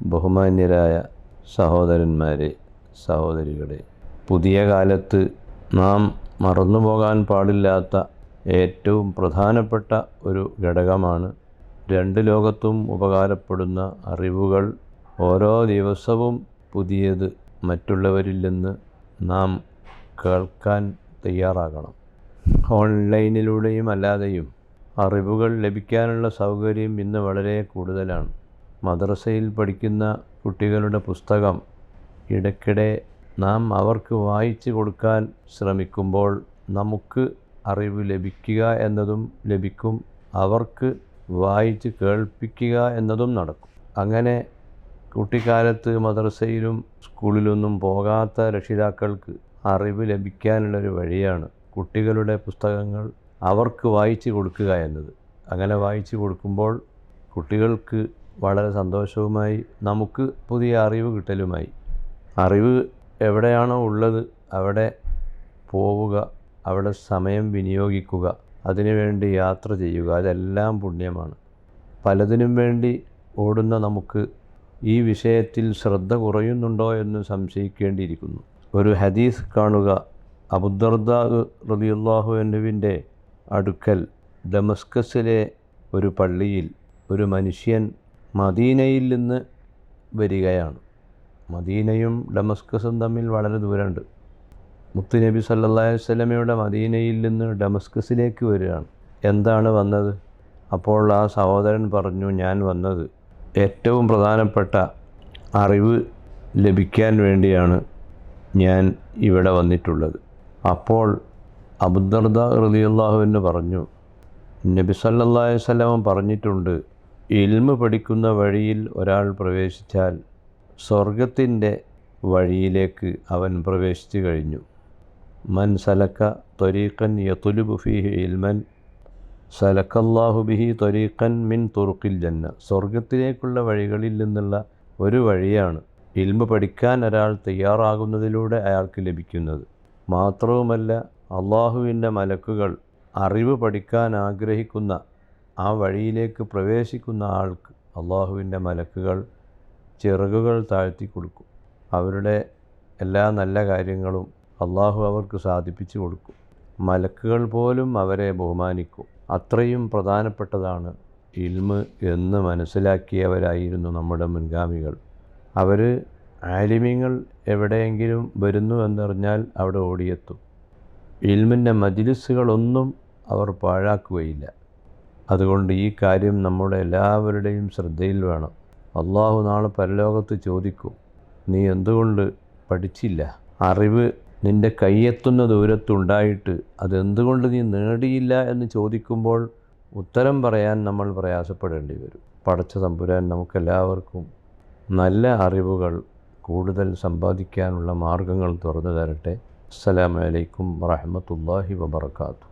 ബഹുമാന്യരായ സഹോദരന്മാരെ സഹോദരികളെ. പുതിയ കാലത്ത് നാം മറന്നുപോകാൻ പാടില്ലാത്ത ഏറ്റവും പ്രധാനപ്പെട്ട ഒരു ഘടകമാണ് രണ്ട് ലോകത്തും ഉപകാരപ്പെടുന്ന അറിവുകൾ. ഓരോ ദിവസവും പുതിയത് മറ്റുള്ളവരിൽ നിന്ന് നാം കേൾക്കാൻ തയ്യാറാകണം. ഓൺലൈനിലൂടെയും അല്ലാതെയും അറിവുകൾ ലഭിക്കാനുള്ള സൗകര്യം ഇന്ന് വളരെ കൂടുതലാണ്. മദ്രസയിൽ പഠിക്കുന്ന കുട്ടികളുടെ പുസ്തകം ഇടയ്ക്കിടെ നാം അവർക്ക് വായിച്ചു കൊടുക്കാൻ ശ്രമിക്കുമ്പോൾ നമുക്ക് അറിവ് ലഭിക്കുക എന്നതും ലഭിക്കും. അവർക്ക് വായിച്ച് കേൾപ്പിക്കുക എന്നതും നടക്കും. അങ്ങനെ കുട്ടിക്കാലത്ത് മദ്രസയിലും സ്കൂളിലൊന്നും പോകാത്ത രക്ഷിതാക്കൾക്ക് അറിവ് ലഭിക്കാനുള്ളൊരു വഴിയാണ് കുട്ടികളുടെ പുസ്തകങ്ങൾ അവർക്ക് വായിച്ചു കൊടുക്കുക എന്നത്. അങ്ങനെ വായിച്ചു കൊടുക്കുമ്പോൾ കുട്ടികൾക്ക് വളരെ സന്തോഷവുമായി നമുക്ക് പുതിയ അറിവ് കിട്ടലുമായി. അറിവ് എവിടെയാണോ ഉള്ളത് അവിടെ പോവുക അവിടെ സമയം വിനിയോഗിക്കുക അതിനുവേണ്ടി യാത്ര ചെയ്യുക അതെല്ലാം പുണ്യമാണ്. പലതിനും വേണ്ടി ഓടുന്ന നമുക്ക് ഈ വിഷയത്തിൽ ശ്രദ്ധ കുറയുന്നുണ്ടോ എന്ന് സംശയിക്കേണ്ടിയിരിക്കുന്നു. ഒരു ഹദീസ് കാണുക. അബുദർദ റലിയുല്ലാഹു എന്നുവിന്റെ അടുക്കൽ ഡമസ്കസിലെ ഒരു പള്ളിയിൽ ഒരു മനുഷ്യൻ മദീനയിൽ നിന്ന് വരികയാണ്. മദീനയും ഡമസ്കസും തമ്മിൽ വളരെ ദൂരമുണ്ട്. മുത്തുനബി സല്ലല്ലാഹു അലൈഹി വസല്ലമയുടെ മദീനയിൽ നിന്ന് ഡമസ്കസിലേക്ക് വരികയാണ്. എന്താണ് വന്നത്? അപ്പോൾ ആ സഹോദരൻ പറഞ്ഞു ഞാൻ വന്നത് ഏറ്റവും പ്രധാനപ്പെട്ട അറിവ് ലഭിക്കാൻ വേണ്ടിയാണ് ഞാൻ ഇവിടെ വന്നിട്ടുള്ളത്. അപ്പോൾ അബുദർദ റളിയല്ലാഹുവിന് പറഞ്ഞു നബി സല്ലല്ലാഹു വസല്ലം പറഞ്ഞിട്ടുണ്ട് ഇൽമ് പഠിക്കുന്ന വഴിയിൽ ഒരാൾ പ്രവേശിച്ചാൽ സ്വർഗത്തിന്റെ വഴിയിലേക്ക് അവൻ പ്രവേശിച്ചു കഴിഞ്ഞു. മൻ സലക്ക ത്വരീഖൻ യതുലുബു ഫീഹി ഇൽമൻ സലക്കല്ലാഹു ബിഹി ത്വരീഖൻ മിൻ തുറുക്കിൽ ജന്ന. സ്വർഗത്തിലേക്കുള്ള വഴികളിൽ നിന്നുള്ള ഒരു വഴിയാണ് ഇൽമ പഠിക്കാൻ ഒരാൾ തയ്യാറാകുന്നതിലൂടെ അയാൾക്ക് ലഭിക്കുന്നത്. മാത്രവുമല്ല അള്ളാഹുവിന്റെ മലക്കുകൾ അറിവ് പഠിക്കാൻ ആഗ്രഹിക്കുന്ന ആ വഴിയിലേക്ക് പ്രവേശിക്കുന്ന ആൾക്ക് അള്ളാഹുവിന്റെ മലക്കുകൾ ചിറകുകൾ താഴ്ത്തി കൊടുക്കും. അവരുടെ എല്ലാ നല്ല കാര്യങ്ങളും അള്ളാഹു അവർക്ക് സാധിപ്പിച്ചു കൊടുക്കും. മലക്കുകൾ പോലും അവരെ ബഹുമാനിക്കും. അത്രയും പ്രധാനപ്പെട്ടതാണ് ഇൽമ് എന്ന് മനസ്സിലാക്കിയവരായിരുന്നു നമ്മുടെ മുൻഗാമികൾ. അവർ ആലിമ്യങ്ങൾ എവിടെയെങ്കിലും വരുന്നു എന്നറിഞ്ഞാൽ അവിടെ ഓടിയെത്തും. ഇൽമിന്റെ മജിലിസുകളൊന്നും അവർ പാഴാക്കുകയില്ല. അതുകൊണ്ട് ഈ കാര്യം നമ്മുടെ എല്ലാവരുടെയും ശ്രദ്ധയിൽ വേണം. അള്ളാഹു നാളെ പരലോകത്ത് ചോദിക്കും നീ എന്തുകൊണ്ട് പഠിച്ചില്ല? അറിവ് നിന്റെ കയ്യെത്തുന്ന ദൂരത്തുണ്ടായിട്ട് അതെന്തുകൊണ്ട് നീ നേടിയില്ല? എന്ന് ചോദിക്കുമ്പോൾ ഉത്തരം പറയാൻ നമ്മൾ പ്രയാസപ്പെടേണ്ടി വരും. പടച്ച തമ്പുരാൻ നമുക്കെല്ലാവർക്കും നല്ല അറിവുകൾ കൂടുതൽ സമ്പാദിക്കാനുള്ള മാർഗങ്ങൾ തുറന്നു തരട്ടെ. അസ്സലാമലൈക്കും വറഹമത്തല്ലാഹി വബർക്കാത്തു